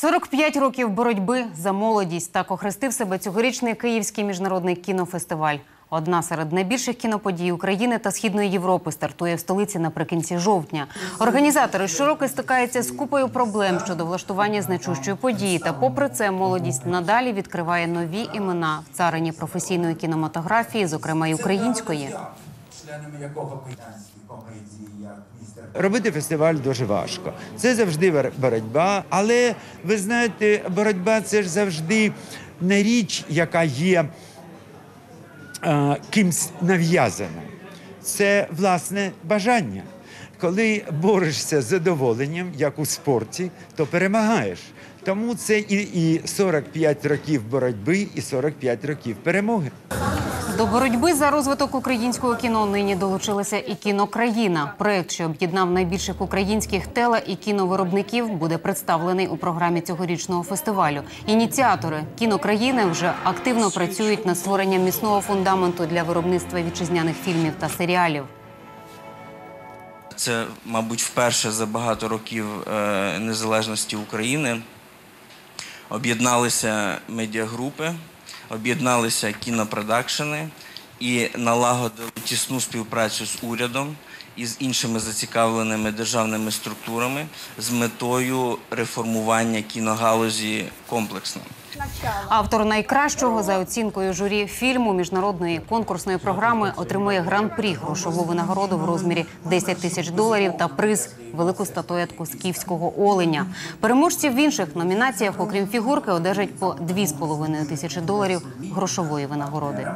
45 років боротьби за молодість так охрестив себе цьогорічний Київський міжнародний кінофестиваль. Одна серед найбільших кіноподій України та Східної Європи стартує в столиці наприкінці жовтня. Організатори щороку стикаються з купою проблем щодо влаштування значущої події. Та, попри це, молодість надалі відкриває нові імена в царині професійної кінематографії, зокрема й української. Членами якого комедії, як містер Робити фестиваль дуже важко. Це завжди боротьба, але ви знаєте, боротьба це ж завжди не річ, яка є е, кимсь нав'язана. Це власне бажання. Коли борешся з задоволенням, як у спорті, то перемагаєш. Тому це і, і 45 років боротьби, і 45 років перемоги. До боротьби за розвиток українського кіно нині долучилася і кінокраїна. Проект, що об'єднав найбільших українських теле і кіновиробників, буде представлений у програмі цьогорічного фестивалю. Ініціатори кінокраїни вже активно працюють над створенням міцного фундаменту для виробництва вітчизняних фільмів та серіалів. Це, мабуть, вперше за багато років е, незалежності України об'єдналися медіагрупи, об'єдналися кінопродакшени і налагодили тісну співпрацю з урядом і з іншими зацікавленими державними структурами з метою реформування кіногалузі комплексно. Автор найкращого за оцінкою журі фільму міжнародної конкурсної програми отримує гран-прі грошову винагороду в розмірі 10 тисяч доларів та приз велику статуетку скіфського оленя. Переможці в інших номінаціях, окрім фігурки, одержать по 2,5 тисячі доларів грошової винагороди.